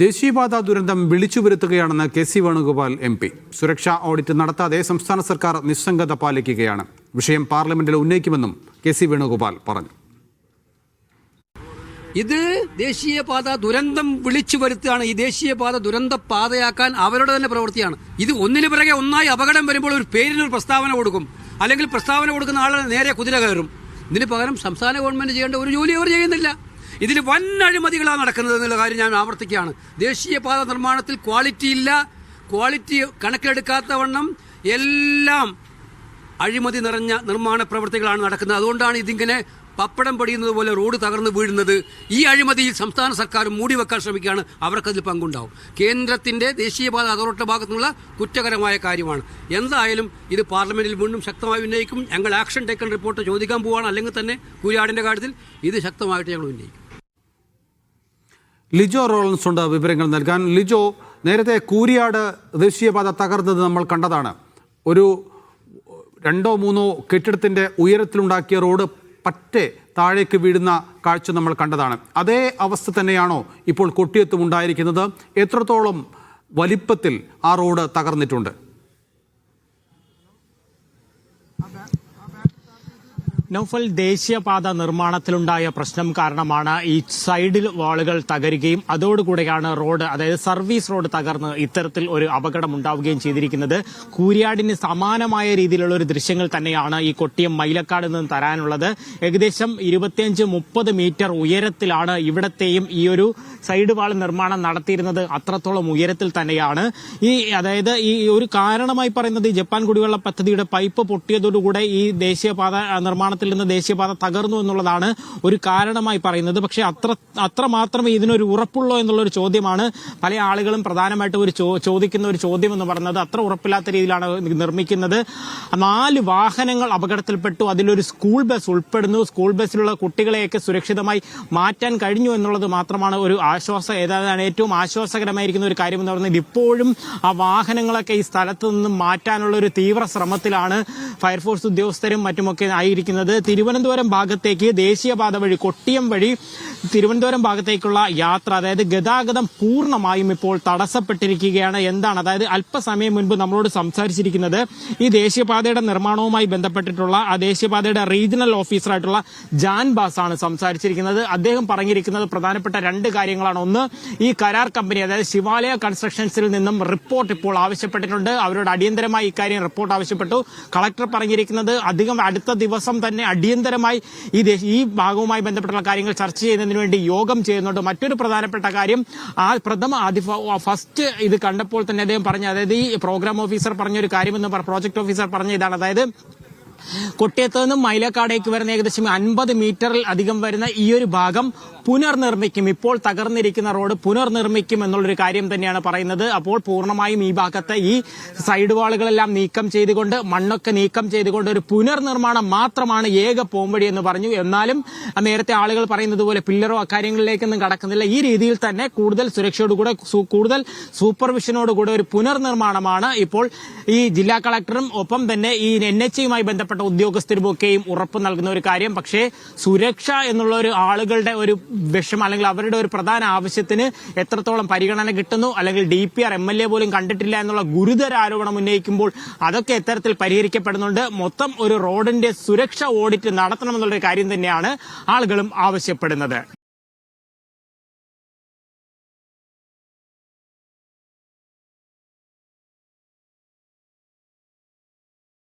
ദേശീയപാത ദുരന്തം വിളിച്ചു വരുത്തുകയാണെന്ന് K C Venugopal M P. സുരക്ഷാ ഓഡിറ്റ് നടത്താതെ സംസ്ഥാന സർക്കാർ നിസ്സംഗത പാലിക്കുകയാണ്. വിഷയം പാർലമെന്റിൽ ഉന്നയിക്കുമെന്നും കെ സി വേണുഗോപാൽ പറഞ്ഞു. ഇത് ദേശീയപാത ദുരന്തം വിളിച്ചു വരുത്തുകയാണ്. ഈ ദേശീയപാത ദുരന്ത പാതയാക്കാൻ അവരുടെ തന്നെ പ്രവൃത്തിയാണ്. ഇത് ഒന്നിനു പിറകെ ഒന്നായി അപകടം വരുമ്പോൾ ഒരു പേരിനൊരു പ്രസ്താവന കൊടുക്കും. അല്ലെങ്കിൽ പ്രസ്താവന കൊടുക്കുന്ന ആൾ നേരെ കുതിര കയറും. ഇതിന് പകരം സംസ്ഥാന ഗവൺമെന്റ് ചെയ്യേണ്ട ഒരു ജോലി അവർ ചെയ്യുന്നില്ല. ഇതിൽ വൻ അഴിമതികളാണ് നടക്കുന്നത് എന്നുള്ള കാര്യം ഞാൻ ആവർത്തിക്കുകയാണ്. ദേശീയപാത നിർമ്മാണത്തിൽ ക്വാളിറ്റി ഇല്ല. ക്വാളിറ്റി കണക്കിലെടുക്കാത്ത വണ്ണം എല്ലാം അഴിമതി നിറഞ്ഞ നിർമ്മാണ പ്രവൃത്തികളാണ് നടക്കുന്നത്. അതുകൊണ്ടാണ് ഇതിങ്ങനെ പപ്പടം പൊടിയുന്നത് പോലെ റോഡ് തകർന്നു വീഴുന്നത്. ഈ അഴിമതിയിൽ സംസ്ഥാന സർക്കാർ മൂടി വെക്കാൻ ശ്രമിക്കുകയാണ്. അവർക്കതിൽ പങ്കുണ്ടാവും. കേന്ദ്രത്തിന്റെ ദേശീയപാത അതോറിറ്റി ഭാഗത്തുനിന്നുള്ള കുറ്റകരമായ കാര്യമാണ്. എന്തായാലും ഇത് പാർലമെന്റിൽ വീണ്ടും ശക്തമായി ഉന്നയിക്കും. ഞങ്ങൾ ആക്ഷൻ ടേക്കൺ റിപ്പോർട്ട് ചോദിക്കാൻ പോവുകയാണ് അല്ലെങ്കിൽ തന്നെ കുര്യാടിന്റെ കാര്യത്തിൽ ഇത് ശക്തമായിട്ട് ഞങ്ങൾ ഉന്നയിക്കും. ലിജോ റോളൻസ് ഉണ്ട് വിവരങ്ങൾ നൽകാൻ. ലിജോ നേരത്തെ കൂരിയാട് ദേശീയപാത തകർന്നത് നമ്മൾ കണ്ടതാണ്. ഒരു രണ്ടോ മൂന്നോ കെട്ടിടത്തിന്റെ ഉയരത്തിലുണ്ടാക്കിയ റോഡ് പറ്റെ താഴേക്ക് വീഴുന്ന കാഴ്ച നമ്മൾ കണ്ടതാണ്. അതേ അവസ്ഥ തന്നെയാണോ ഇപ്പോൾ കൊട്ടിയത്തും ഉണ്ടായിരിക്കുന്നത്? എത്രത്തോളം വലിപ്പത്തിൽ ആ റോഡ് തകർന്നിട്ടുണ്ട്? നൗഫൽ ദേശീയപാത നിർമ്മാണത്തിലുണ്ടായ പ്രശ്നം കാരണമാണ് ഈ സൈഡിൽ വാളുകൾ തകരുകയും അതോടുകൂടെയാണ് റോഡ് അതായത് സർവീസ് റോഡ് തകർന്ന് ഇത്തരത്തിൽ ഒരു അപകടം ഉണ്ടാവുകയും ചെയ്തിരിക്കുന്നത്. കൂരിയാടിന് സമാനമായ രീതിയിലുള്ള ഒരു ദൃശ്യങ്ങൾ തന്നെയാണ് ഈ കൊട്ടിയം മൈലക്കാട് നിന്ന് തരാനുള്ളത്. ഏകദേശം ഇരുപത്തിയഞ്ച് മുപ്പത് മീറ്റർ ഉയരത്തിലാണ് ഇവിടത്തെയും ഈ ഒരു സൈഡ് വാൾ നിർമ്മാണം നടത്തിയിരുന്നത്. അത്രത്തോളം ഉയരത്തിൽ തന്നെയാണ്. ഈ അതായത് ഈ ഒരു കാരണമായി പറയുന്നത് ജപ്പാൻ കുടിവെള്ള പദ്ധതിയുടെ പൈപ്പ് പൊട്ടിയതോടുകൂടെ ഈ ദേശീയപാത നിർമ്മാണത്തിൽ നിന്ന് ദേശീയപാത തകർന്നു എന്നുള്ളതാണ് ഒരു കാരണമായി പറയുന്നത്. പക്ഷേ അത്ര അത്ര മാത്രമേ ഇതിനൊരു ഉറപ്പുള്ളോ എന്നുള്ള ഒരു ചോദ്യമാണ് പല ആളുകളും പ്രധാനമായിട്ടും ഒരു ചോദിക്കുന്ന ഒരു ചോദ്യം എന്ന് പറയുന്നത്. അത്ര ഉറപ്പില്ലാത്ത രീതിയിലാണ് നിർമ്മിക്കുന്നത്. നാല് വാഹനങ്ങൾ അപകടത്തിൽപ്പെട്ടു. അതിലൊരു സ്കൂൾ ബസ് ഉൾപ്പെടുന്നു. സ്കൂൾ ബസ്സിലുള്ള കുട്ടികളെയൊക്കെ സുരക്ഷിതമായി മാറ്റാൻ കഴിഞ്ഞു എന്നുള്ളത് മാത്രമാണ് ഒരു ആശ്വാസ ഏതാണ് ഏറ്റവും ആശ്വാസകരമായിരിക്കുന്ന ഒരു കാര്യം എന്ന് പറയുന്നത്. ഇപ്പോഴും ആ വാഹനങ്ങളൊക്കെ ഈ സ്ഥലത്ത് നിന്നും മാറ്റാനുള്ള ഒരു തീവ്ര ശ്രമത്തിലാണ് ഫയർഫോഴ്സ് ഉദ്യോഗസ്ഥരും മറ്റുമൊക്കെ ആയിരിക്കുന്നത്. തിരുവനന്തപുരം ഭാഗത്തേക്ക് ദേശീയപാത വഴി കൊട്ടിയം വഴി തിരുവനന്തപുരം ഭാഗത്തേക്കുള്ള യാത്ര അതായത് ഗതാഗതം പൂർണമായും ഇപ്പോൾ തടസ്സപ്പെട്ടിരിക്കുകയാണ്. എന്താണ്? അതായത് അല്പസമയം മുൻപ് നമ്മളോട് സംസാരിച്ചിരിക്കുന്നത് ഈ ദേശീയപാതയുടെ നിർമ്മാണവുമായി ബന്ധപ്പെട്ടിട്ടുള്ള ആ ദേശീയപാതയുടെ റീജിയണൽ ഓഫീസറായിട്ടുള്ള ജാൻ ബാസ് ആണ് സംസാരിച്ചിരിക്കുന്നത്. അദ്ദേഹം പറഞ്ഞിരിക്കുന്നത് പ്രധാനപ്പെട്ട രണ്ട് കാര്യങ്ങളാണ്. ഒന്ന് ഈ കരാർ കമ്പനി അതായത് ശിവാലയ കൺസ്ട്രക്ഷൻസിൽ നിന്നും റിപ്പോർട്ട് ഇപ്പോൾ ആവശ്യപ്പെട്ടിട്ടുണ്ട്. അവരോട് അടിയന്തരമായി ഇക്കാര്യം റിപ്പോർട്ട് ആവശ്യപ്പെട്ടു. കളക്ടർ പറഞ്ഞിരിക്കുന്നത് അധികം അടുത്ത ദിവസം തന്നെ അടിയന്തരമായി ഈ ഈ ഭാഗവുമായി ബന്ധപ്പെട്ടുള്ള കാര്യങ്ങൾ ചർച്ച ചെയ്യുന്നതിന് വേണ്ടി യോഗം ചെയ്യുന്നുണ്ട്. മറ്റൊരു പ്രധാനപ്പെട്ട കാര്യം ആ പ്രഥമ ആദ്യ ഫസ്റ്റ് ഇത് കണ്ടപ്പോൾ തന്നെ അദ്ദേഹം പറഞ്ഞു അതായത് ഈ പ്രോഗ്രാം ഓഫീസർ പറഞ്ഞ ഒരു കാര്യമെന്ന് പ്രോജക്ട് ഓഫീസർ പറഞ്ഞ ഇതാണ്. അതായത് കൊട്ടിയത്ത് നിന്നും മൈലക്കാടേക്ക് വരുന്ന ഏകദേശം അൻപത് മീറ്ററിൽ അധികം വരുന്ന ഈ ഒരു ഭാഗം പുനർനിർമ്മിക്കും. ഇപ്പോൾ തകർന്നിരിക്കുന്ന റോഡ് പുനർനിർമ്മിക്കും എന്നുള്ളൊരു കാര്യം തന്നെയാണ് പറയുന്നത്. അപ്പോൾ പൂർണമായും ഈ ഭാഗത്തെ ഈ സൈഡ് വാളുകളെല്ലാം നീക്കം ചെയ്തുകൊണ്ട് മണ്ണൊക്കെ നീക്കം ചെയ്തുകൊണ്ട് ഒരു പുനർനിർമ്മാണം മാത്രമാണ് ഏക പോംവഴി എന്ന് പറഞ്ഞു. എന്നാലും നേരത്തെ ആളുകൾ പറയുന്നത് പോലെ പില്ലറോ അക്കാര്യങ്ങളിലേക്കൊന്നും കടക്കുന്നില്ല. ഈ രീതിയിൽ തന്നെ കൂടുതൽ സുരക്ഷയോടുകൂടെ കൂടുതൽ സൂപ്പർവിഷനോടുകൂടെ ഒരു പുനർനിർമ്മാണമാണ് ഇപ്പോൾ ഈ ജില്ലാ കളക്ടറും ഒപ്പം തന്നെ ഈ എൻ എച്ച് യുമായി ബന്ധപ്പെട്ട ഉദ്യോഗസ്ഥരുമൊക്കെയും ഉറപ്പ് നൽകുന്ന ഒരു കാര്യം. പക്ഷേ സുരക്ഷ എന്നുള്ള ഒരു ആളുകളുടെ ഒരു വിഷം അല്ലെങ്കിൽ അവരുടെ ഒരു പ്രധാന ആവശ്യത്തിന് എത്രത്തോളം പരിഗണന കിട്ടുന്നു അല്ലെങ്കിൽ D P R M L A പോലും കണ്ടിട്ടില്ല എന്നുള്ള ഗുരുതര ആരോപണം ഉന്നയിക്കുമ്പോൾ അതൊക്കെ എത്തരത്തിൽ പരിഹരിക്കപ്പെടുന്നുണ്ട്. മൊത്തം ഒരു റോഡിന്റെ സുരക്ഷ ഓഡിറ്റ് നടത്തണമെന്നുള്ള ഒരു കാര്യം തന്നെയാണ് ആളുകളും ആവശ്യപ്പെടുന്നത്.